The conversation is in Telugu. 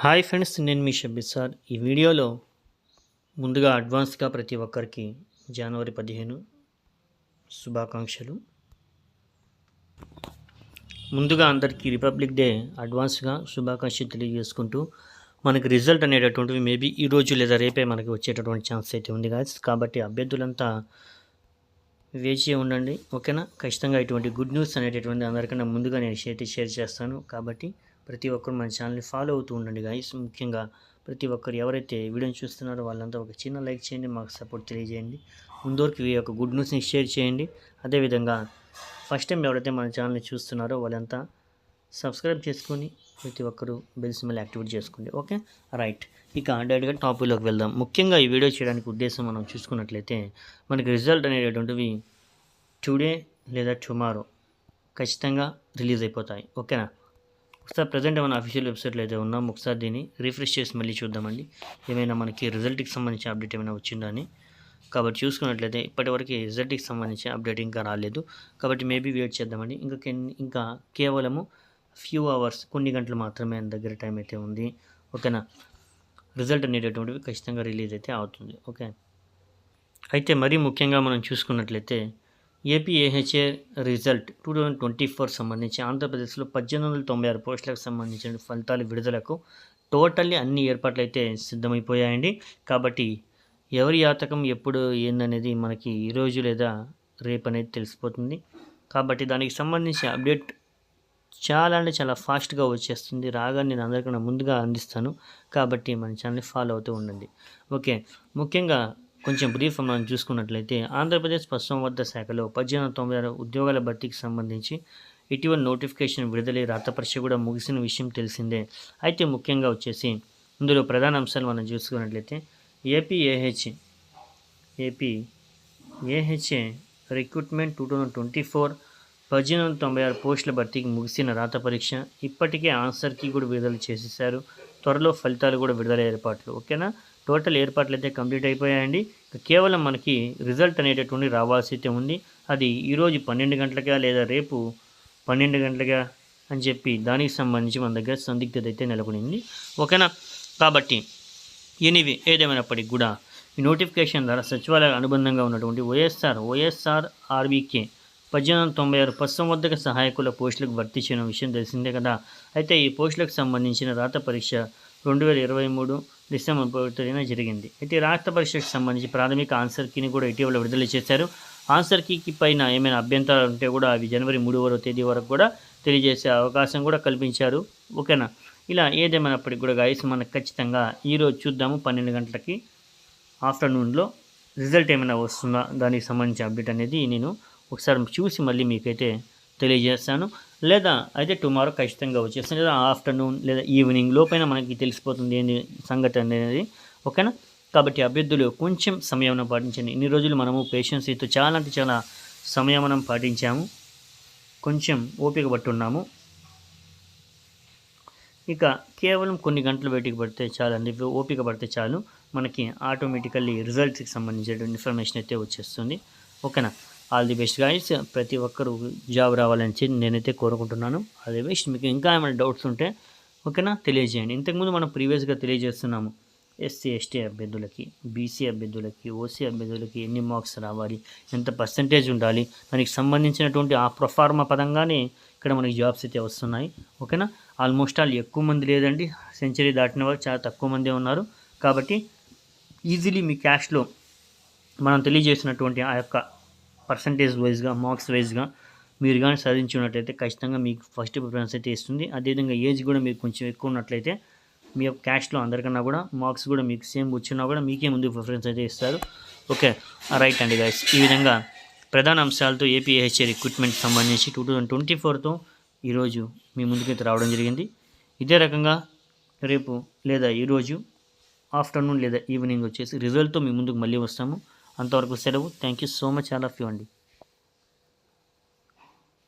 హాయ్ ఫ్రెండ్స్ నేను మీ షబ్బీర్ సార్. ఈ వీడియోలో ముందుగా అడ్వాన్స్గా ప్రతి ఒక్కరికి జనవరి పదిహేను శుభాకాంక్షలు. ముందుగా అందరికీ రిపబ్లిక్ డే అడ్వాన్స్గా శుభాకాంక్షలు తెలియజేసుకుంటూ మనకి రిజల్ట్ అనేటటువంటివి మేబీ ఈ రోజు లేదా రేపే మనకి వచ్చేటటువంటి ఛాన్స్ అయితే ఉంది గాయస్ కాబట్టి అభ్యర్థులంతా వేచి ఉండండి. ఓకేనా? ఖచ్చితంగా ఇటువంటి గుడ్ న్యూస్ అనేటటువంటి అందరికన్నా ముందుగా నేను అయితే షేర్ చేస్తాను. కాబట్టి ప్రతి ఒక్కరు మన ఛానల్ని ఫాలో అవుతూ ఉండండి గాయస్ ముఖ్యంగా ప్రతి ఒక్కరు ఎవరైతే వీడియోని చూస్తున్నారో వాళ్ళంతా ఒక చిన్న లైక్ చేయండి మాకు సపోర్ట్ తెలియజేయండి. ముందరికి ఈ యొక్క గుడ్ న్యూస్ని షేర్ చేయండి. అదేవిధంగా ఫస్ట్ టైం ఎవరైతే మన ఛానల్ని చూస్తున్నారో వాళ్ళంతా సబ్స్క్రైబ్ చేసుకొని ప్రతి ఒక్కరూ బెల్స్ మళ్ళీ యాక్టివేట్ చేసుకోండి. ఓకే రైట్ ఇక డైరెక్ట్గా టాపిక్లోకి వెళ్దాం. ముఖ్యంగా ఈ వీడియో చేయడానికి ఉద్దేశం మనం చూసుకున్నట్లయితే మనకి రిజల్ట్ అనేటటువంటివి టుడే లేదా టుమారో ఖచ్చితంగా రిలీజ్ అయిపోతాయి. ఓకేనా ఒకసారి ప్రజెంట్ ఏమైనా అఫీషియల్ వెబ్సైట్లో అయితే ఉన్నాం ఒకసారి దీన్ని రిఫ్రెష్ చేసి మళ్ళీ చూద్దామండి. ఏమైనా మనకి రిజల్ట్కి సంబంధించిన అప్డేట్ ఏమైనా వచ్చిందా అని. కాబట్టి చూసుకున్నట్లయితే ఇప్పటివరకు రిజల్ట్కి సంబంధించిన అప్డేట్ ఇంకా రాలేదు. కాబట్టి మేబీ వెయిట్ చేద్దామండి. ఇంకా ఇంకా కేవలము ఫ్యూ అవర్స్ కొన్ని గంటలు మాత్రమే దగ్గర టైం అయితే ఉంది. ఓకేనా? రిజల్ట్ అనేటటువంటివి ఖచ్చితంగా రిలీజ్ అయితే అవుతుంది. ఓకే? అయితే మరీ ముఖ్యంగా మనం చూసుకున్నట్లయితే APAHA result two thousand twenty four సంబంధించి ఆంధ్రప్రదేశ్లో పద్దెనిమిది వందల తొంభై ఆరు పోస్టులకు సంబంధించిన ఫలితాలు విడుదలకు టోటల్లీ అన్ని ఏర్పాట్లు అయితే సిద్ధమైపోయాయండి. కాబట్టి ఎవరి జాతకం ఎప్పుడు ఏందనేది మనకి ఈరోజు లేదా రేపు అనేది తెలిసిపోతుంది. కాబట్టి దానికి సంబంధించిన అప్డేట్ చాలా అంటే చాలా ఫాస్ట్గా వచ్చేస్తుంది. రాగా నేను అందరికన్నా ముందుగా అందిస్తాను. కాబట్టి మన ఛానల్ ఫాలో అవుతూ ఉండండి. ఓకే. ముఖ్యంగా కొంచెం బ్రీఫ్ మనం చూసుకున్నట్లయితే ఆంధ్రప్రదేశ్ పశుసంవర్ధ శాఖలో పద్దెనిమిది తొంభై ఆరు ఉద్యోగాల భర్తీకి సంబంధించి ఇటీవల నోటిఫికేషన్ విడుదల రాత పరీక్ష కూడా ముగిసిన విషయం తెలిసిందే. అయితే ముఖ్యంగా వచ్చేసి ఇందులో ప్రధాన అంశాలు మనం చూసుకున్నట్లయితే APAH AP AHA recruitment two thousand twenty four పద్దెనిమిది వందల తొంభై ఆరు పోస్టుల భర్తీకి ముగిసిన రాత పరీక్ష ఇప్పటికే ఆన్సర్కి కూడా విడుదల చేసేసారు త్వరలో ఫలితాలు కూడా విడుదల ఏర్పాట్లు. ఓకేనా? టోటల్ ఏర్పాట్లు అయితే కంప్లీట్ అయిపోయాయండి. కేవలం మనకి రిజల్ట్ అనేటటువంటి రావాల్సి అయితే ఉంది. అది ఈరోజు పన్నెండు గంటలకా లేదా రేపు పన్నెండు గంటలుగా అని చెప్పి దానికి సంబంధించి మన దగ్గర సందిగ్ధత అయితే నెలకొనింది. ఓకేనా? కాబట్టి ఎనివి ఏదేమైనప్పటికీ కూడా ఈ నోటిఫికేషన్ ద్వారా సచివాలయ అనుబంధంగా ఉన్నటువంటి వైఎస్ఆర్ వైఎస్ఆర్ ఆర్బీకే పద్దెనిమిది వందల తొంభై ఆరు పశుసంవర్ధక సహాయకుల పోస్టులకు భర్తీ చేయడం విషయం తెలిసిందే కదా. అయితే ఈ పోస్టులకు సంబంధించిన రాత పరీక్ష రెండు వేల ఇరవై మూడు డిసెంబర్ పదిహేన జరిగింది. అయితే రాష్ట్ర పరీక్షకు సంబంధించి ప్రాథమిక ఆన్సర్ కీని కూడా ఇటీవల విడుదల చేశారు. ఆన్సర్ కీకి పైన ఏమైనా అభ్యంతరాలు ఉంటే కూడా అవి జనవరి మూడవ తేదీ వరకు కూడా తెలియజేసే అవకాశం కూడా కల్పించారు. ఓకేనా? ఇలా ఏదేమైనప్పటికీ కూడా గాయస్ మనకు ఖచ్చితంగా ఈరోజు చూద్దాము. పన్నెండు గంటలకి ఆఫ్టర్నూన్లో రిజల్ట్ ఏమైనా వస్తుందా? దానికి సంబంధించిన అప్డేట్ అనేది నేను ఒకసారి చూసి మళ్ళీ మీకైతే తెలియజేస్తాను. లేదా అయితే టుమారో ఖచ్చితంగా వచ్చేస్తాను లేదా ఆఫ్టర్నూన్ లేదా ఈవినింగ్ లోపైన మనకి తెలిసిపోతుంది ఏంది సంఘటన అనేది. ఓకేనా కాబట్టి అభ్యర్థులు కొంచెం సమయం పాటించండి. ఇన్ని రోజులు మనము పేషెన్స్ చాలా అంటే చాలా సమయం మనం పాటించాము. కొంచెం ఓపిక పట్టున్నాము. ఇక కేవలం కొన్ని గంటలు బయటికి పడితే చాలండి. ఓపిక పడితే చాలు. మనకి ఆటోమేటికల్లీ రిజల్ట్స్కి సంబంధించిన ఇన్ఫర్మేషన్ అయితే వచ్చేస్తుంది. ఓకేనా ఆల్ ది బెస్ట్ గాయస్ ప్రతి ఒక్కరు జాబ్ రావాలని చెప్పి నేనైతే కోరుకుంటున్నాను. ఆల్ ది బెస్ట్ మీకు ఇంకా ఏమైనా డౌట్స్ ఉంటే ఓకేనా? తెలియజేయండి. ఇంతకుముందు మనం ప్రీవియస్గా తెలియజేస్తున్నాము. ఎస్సీ ఎస్టీ అభ్యర్థులకి బీసీ అభ్యర్థులకి ఓసీ అభ్యర్థులకి ఎన్ని మార్క్స్ రావాలి ఎంత పర్సంటేజ్ ఉండాలి దానికి సంబంధించినటువంటి ఆ ప్రొఫార్మా పదంగానే ఇక్కడ మనకి జాబ్స్ అయితే వస్తున్నాయి. ఓకేనా? ఆల్మోస్ట్ ఆల్ ఎక్కువ మంది లేదండి. సెంచరీ దాటిన వాళ్ళు చాలా తక్కువ మందే ఉన్నారు. కాబట్టి ఈజీలీ మీ క్యాష్లో మనం తెలియజేసినటువంటి ఆ యొక్క పర్సంటేజ్ వైజ్గా మార్క్స్ వైజ్గా మీరు కానీ సాధించున్నట్లయితే ఖచ్చితంగా మీకు ఫస్ట్ ప్రిఫరెన్స్ అయితే ఇస్తుంది. అదేవిధంగా ఏజ్ కూడా మీకు కొంచెం ఎక్కువ ఉన్నట్లయితే మీ యొక్క క్యాష్లో అందరికన్నా కూడా మార్క్స్ కూడా మీకు సేమ్ వచ్చినా కూడా మీకే ముందు ప్రిఫరెన్స్ అయితే ఇస్తారు. ఓకే రైట్ అండి గైస్ ఈ విధంగా ప్రధాన అంశాలతో ఏపీహెచ్ఏ రిక్రూట్మెంట్ సంబంధించి టూ థౌజండ్ ట్వంటీ ఫోర్తో ఈరోజు మీ ముందుకైతే రావడం జరిగింది. ఇదే రకంగా రేపు లేదా ఈరోజు ఆఫ్టర్నూన్ లేదా ఈవినింగ్ వచ్చేసి రిజల్ట్తో మీ ముందుకు మళ్ళీ వస్తాము. అంతవరకు సెలవు. Thank you so much all of you అండి.